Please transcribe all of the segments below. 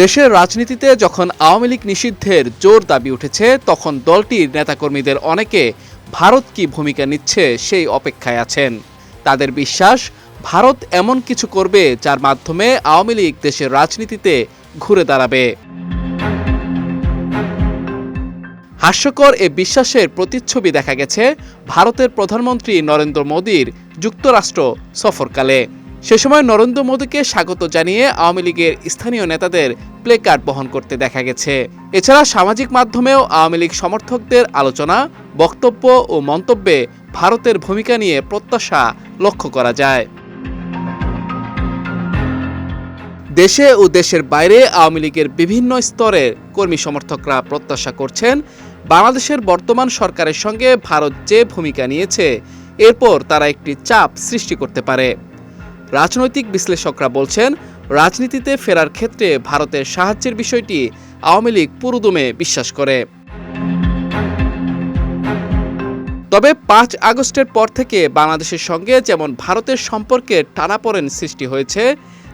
দেশের রাজনীতিতে যখন আওয়ামী লীগ নিষিদ্ধের জোর দাবি উঠেছে, তখন দলটির নেতাকর্মীদের অনেকে ভারত কি ভূমিকা নিচ্ছে সেই অপেক্ষায় আছেন। তাদের বিশ্বাস, ভারত এমন কিছু করবে যার মাধ্যমে আওয়ামী লীগ দেশের রাজনীতিতে ঘুরে দাঁড়াবে। হাস্যকর এ বিশ্বাসের প্রতিচ্ছবি দেখা গেছে ভারতের প্রধানমন্ত্রী নরেন্দ্র মোদীর যুক্তরাষ্ট্র সফরকালে। সে সময় নরেন্দ্র মোদীকে স্বাগত জানিয়ে আওয়ামী লীগের স্থানীয় নেতাদের প্লে কার্ড বহন করতে দেখা গেছে। এছাড়া সামাজিক মাধ্যমেও আওয়ামী লীগ সমর্থকদের আলোচনা, বক্তব্য ও মন্তব্যে ভারতের ভূমিকা নিয়ে প্রত্যাশা লক্ষ্য করা যায়। দেশে ও দেশের বাইরে আওয়ামী লীগের বিভিন্ন স্তরের কর্মী সমর্থকরা প্রত্যাশা করছেন, বাংলাদেশের বর্তমান সরকারের সঙ্গে ভারত যে ভূমিকা নিয়েছে, এরপর তারা একটি চাপ সৃষ্টি করতে পারে। রাজনৈতিক বিশ্লেষকরা বলছেন, রাজনীতিতে ফেরার ক্ষেত্রে ভারতের সাহায্যের বিষয়টি আওয়ামী লীগ পুরোদমে বিশ্বাস করে। তবে পাঁচ আগস্টের পর থেকে বাংলাদেশের সঙ্গে যেমন ভারতের সম্পর্কে টানাপোড়েন সৃষ্টি হয়েছে,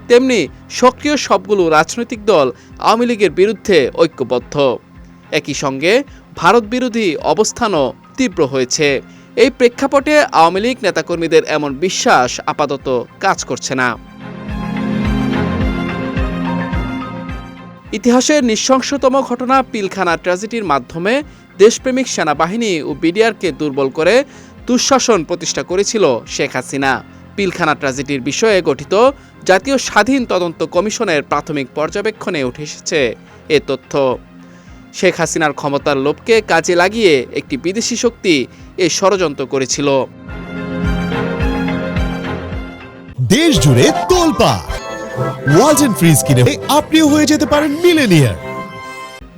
তেমনি সক্রিয় সবগুলো রাজনৈতিক দল আওয়ামী লীগের বিরুদ্ধে ঐক্যবদ্ধ। একই সঙ্গে ভারত বিরোধী অবস্থানও তীব্র হয়েছে। এই প্রেক্ষাপটে আওয়ামী লীগ নেতাকর্মীদের এমন বিশ্বাস আপাতত কাজ করছে না। ইতিহাসের নৃশংসতম ঘটনা পিলখানা ট্র্যাজেডির মাধ্যমে দেশপ্রেমিক সেনাবাহিনী ও বিডিআরকে দুর্বল করে দুঃশাসন প্রতিষ্ঠা করেছিল শেখ হাসিনা। পিলখানা ট্র্যাজেডির বিষয়ে গঠিত জাতীয় স্বাধীন তদন্ত কমিশনের প্রাথমিক পর্যবেক্ষণে উঠে এসেছে এ তথ্য। শেখ হাসিনার ক্ষমতার লোভকে কাজে লাগিয়ে একটি বিদেশি শক্তি এ ষড়যন্ত্র করেছিল। দেশ জুড়ে তোলপা। ওয়ালটন ফ্রিজ কিনে আপনিও হয়ে যেতে পারেন মিলেনিয়ার।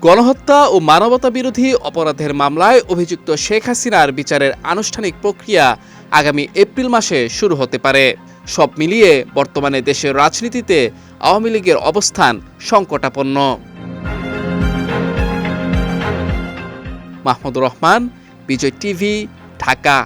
গণহত্যা ও মানবতা বিরোধী অপরাধের মামলায় অভিযুক্ত শেখ হাসিনার বিচারের আনুষ্ঠানিক প্রক্রিয়া আগামী এপ্রিল মাসে শুরু হতে পারে। সব মিলিয়ে বর্তমানে দেশের রাজনীতিতে আওয়ামী লীগের অবস্থান সংকটাপন্ন। মাহমুদুর রহমান বিজয় টিভি ঢাকা।